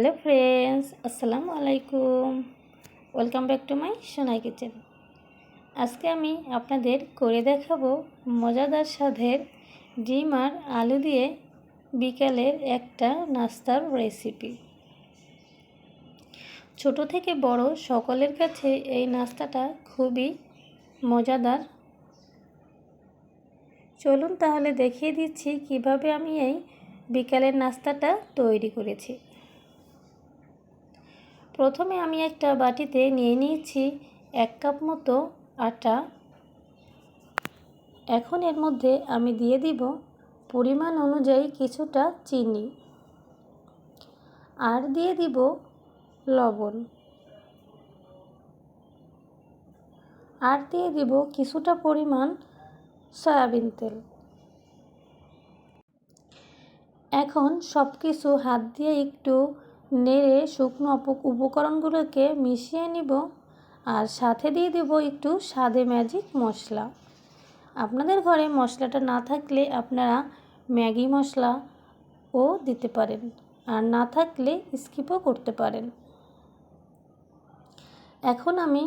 Hello friends, আসসালামু আলাইকুম। Welcome back to my Sonai kitchen. আজকে আমি আপনাদের করে দেখাবো মজাদার স্বাদের ডিম আর আলু দিয়ে বিকালের একটা নাস্তার রেসিপি ছোট থেকে বড় সকলের কাছে এই নাস্তাটা খুবই মজাদার। চলুন তাহলে দেখিয়ে দিচ্ছি কীভাবে আমি এই বিকালের নাস্তাটা তৈরি করেছি। প্রথমে আমি একটা বাটিতে নিয়ে নিয়েছি এক কাপ মতো আটা। এখন এর মধ্যে আমি দিয়ে দিব পরিমাণ অনুযায়ী কিছুটা চিনি। আর দিয়ে দিব লবণ। আর দিয়ে দিব কিছুটা পরিমাণ সয়াবিন তেল। এখন সব কিছু হাত দিয়ে একটু নেড়ে শুকনো উপকরণগুলোকে মিশিয়ে নিব আর সাথে দিয়ে দেব একটু স্বাদে ম্যাজিক মশলা। আপনাদের ঘরে মশলাটা না থাকলে আপনারা ম্যাগি মশলা ও দিতে পারেন আর না থাকলে স্কিপও করতে পারেন। এখন আমি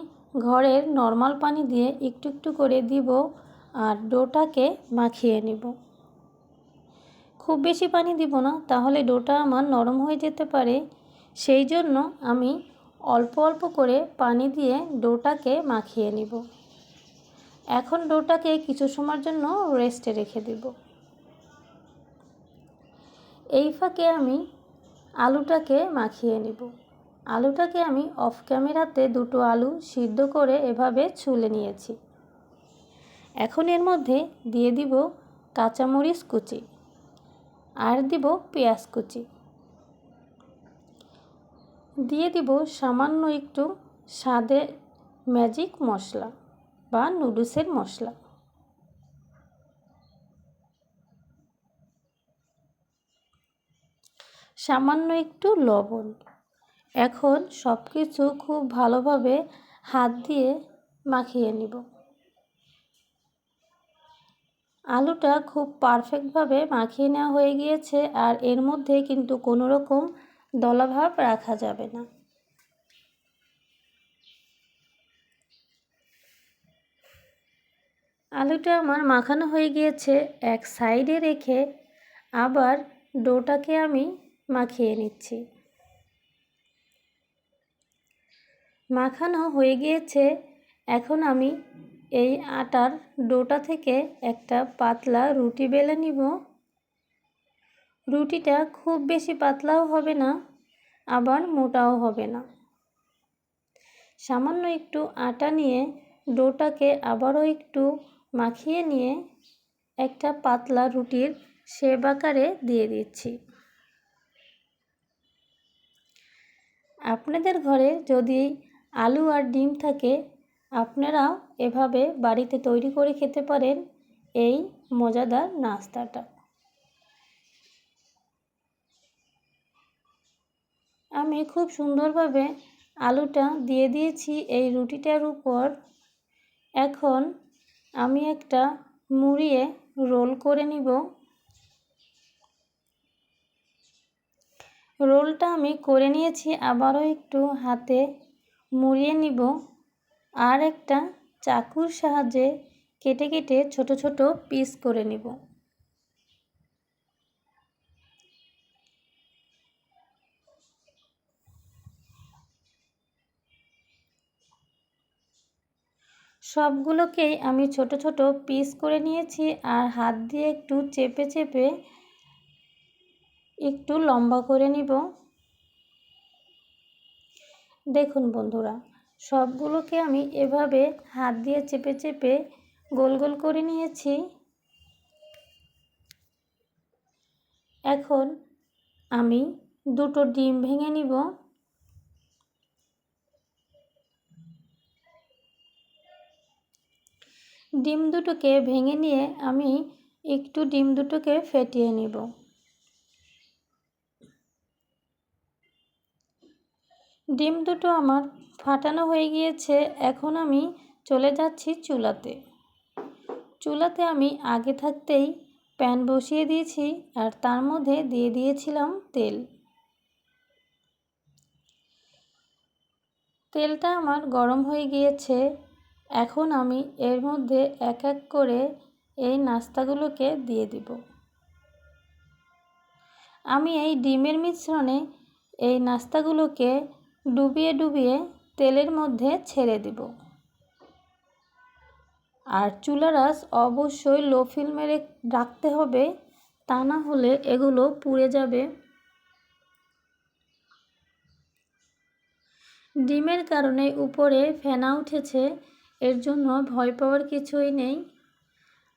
ঘরের নর্মাল পানি দিয়ে একটু একটু করে দিব আর ডোটাকে মাখিয়ে নিব। খুব বেশি পানি দিব না, তাহলে ডোটা আমার নরম হয়ে যেতে পারে। সেই জন্য আমি অল্প অল্প করে পানি দিয়ে ডোটাকে মাখিয়ে নিব। এখন ডোটাকে কিছু সময়ের জন্য রেস্টে রেখে দেব। এই ফাঁকে আমি আলুটাকে মাখিয়ে নিব। আলুটাকে আমি অফ ক্যামেরাতে দুটো আলু সিদ্ধ করে এভাবে ছুলে নিয়েছি। এখন এর মধ্যে দিয়ে দিব কাঁচামরিচ কুচি। আর দিব পেঁয়াজ কুচি। দিয়ে দিব সামান্য একটু স্বাদে ম্যাজিক মশলা বা নুডলসের মশলা। সামান্য একটু লবণ। এখন সব কিছু খুব ভালোভাবে হাত দিয়ে মাখিয়ে নিব। আলুটা খুব পারফেক্টভাবে মাখিয়ে নেওয়া হয়ে গিয়েছে আর এর মধ্যে কিন্তু কোনো রকম দলাভাব রাখা যাবে না। আলুটা আমার মাখানো হয়ে গিয়েছে, এক সাইডে রেখে আবার ডোটাকে আমি মাখিয়ে নিচ্ছি। মাখানো হয়ে গিয়েছে, এখন আমি এই আটার ডোটা থেকে একটা পাতলা রুটি বেলে নিব। রুটিটা খুব বেশি পাতলাও হবে না, আবার মোটাও হবে না। সামান্য একটু আটা নিয়ে ডোটাকে আবারও একটু মাখিয়ে নিয়ে একটা পাতলা রুটির শেপ আকারে দিয়ে দিচ্ছি। আপনাদের ঘরে যদি আলু আর ডিম থাকে আপনারাও এভাবে বাড়িতে তৈরি করে খেতে পারেন এই মজাদার নাস্তাটা। আমি খুব সুন্দরভাবে আলুটা দিয়ে দিয়েছি এই রুটিটার উপর। এখন আমি একটা মুড়িয়ে রোল করে নিব। রোলটা আমি করে নিয়েছি, আবারও একটু হাতে মুড়িয়ে নিব। আর একটা চাকুর সাহায্যে কেটে কেটে ছোট ছোট পিস করে নিব। সবগুলোকেই আমি ছোট ছোট পিস করে নিয়েছি আর হাত দিয়ে একটু চেপে চেপে একটু লম্বা করে নিব। দেখুন বন্ধুরা সবগুলোকে আমি এভাবে হাত দিয়ে চেপে চেপে গোল গোল করে নিয়েছি। এখন আমি দুটো ডিম ভেঙে নিব। ডিম দুটোকে ভেঙে নিয়ে আমি একটু ডিম দুটোকে ফেটিয়ে নিব। ডিম দুটো আমার ফাটানো হয়ে গিয়েছে, এখন আমি চলে যাচ্ছি চুলাতে। চুলাতে আমি আগে থাকতেই প্যান বসিয়ে দিয়েছি আর তার মধ্যে দিয়ে দিয়েছিলাম তেল। তেলটা আমার গরম হয়ে গিয়েছে, এখন আমি এর মধ্যে এক এক করে এই নাস্তাগুলোকে দিয়ে দিব। আমি এই ডিমের মিশ্রণে এই নাস্তাগুলোকে ডুবিয়ে ডুবিয়ে তেলের মধ্যে ছেড়ে দিব। আর চুলার আঁচ অবশ্যই লো ফ্লেমে রাখতে হবে, তা না হলে এগুলো পুড়ে যাবে। ডিমের কারণে উপরে ফেনা উঠেছে, এর জন্য ভয় পাওয়ার কিছুই নেই।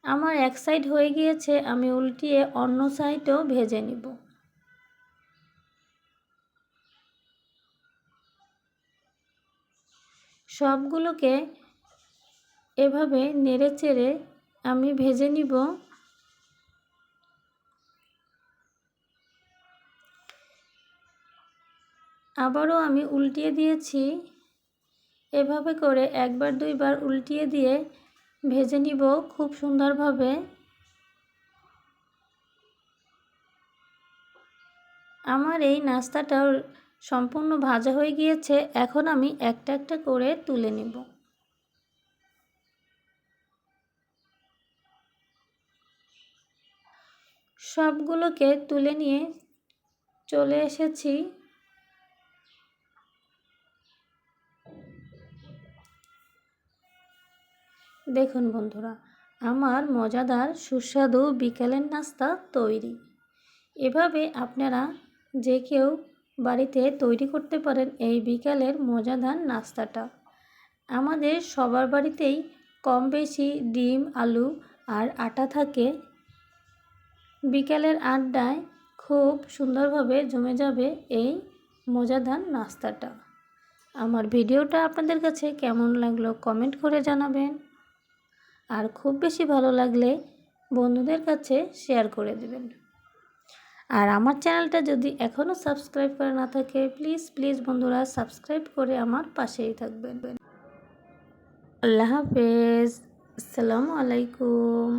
আমার এক সাইড হয়ে গিয়েছে, আমি উল্টিয়ে অন্য সাইডও ভেজে নিব। সবগুলোকে এভাবে নেড়ে চেড়ে আমি ভেজে নিব। আবারও আমি উল্টিয়ে দিয়েছি। এভাবে করে একবার, দুইবার উল্টিয়ে দিয়ে ভেজে নিব খুব সুন্দরভাবে। আমার এই নাস্তাটাও সম্পূর্ণ ভাজা হয়ে গিয়েছে, এখন আমি একটা একটা করে তুলে নিব। সবগুলোকে তুলে নিয়ে চলে এসেছি। দেখুন বন্ধুরা, আমার মজাদার সুস্বাদু বিকেলের নাস্তা তৈরি। এভাবে আপনারা যে কেউ বাড়িতে তৈরি করতে পারেন এই বিকালের মজাদার নাস্তাটা। আমাদের সবার বাড়িতেই কম বেশি ডিম, আলু আর আটা থাকে। বিকালের আড্ডায় খুব সুন্দরভাবে জমে যাবে এই মজাদার নাস্তাটা। আমার ভিডিওটা আপনাদের কাছে কেমন লাগল কমেন্ট করে জানাবেন। আর খুব বেশি ভালো লাগলে বন্ধুদের কাছে শেয়ার করে দেবেন। আর আমার চ্যানেলটা যদি এখনও সাবস্ক্রাইব করে না থাকে প্লিজ প্লিজ বন্ধুরা সাবস্ক্রাইব করে আমার পাশেই থাকবেন। আল্লাহ হাফেজ। আসসালামু আলাইকুম।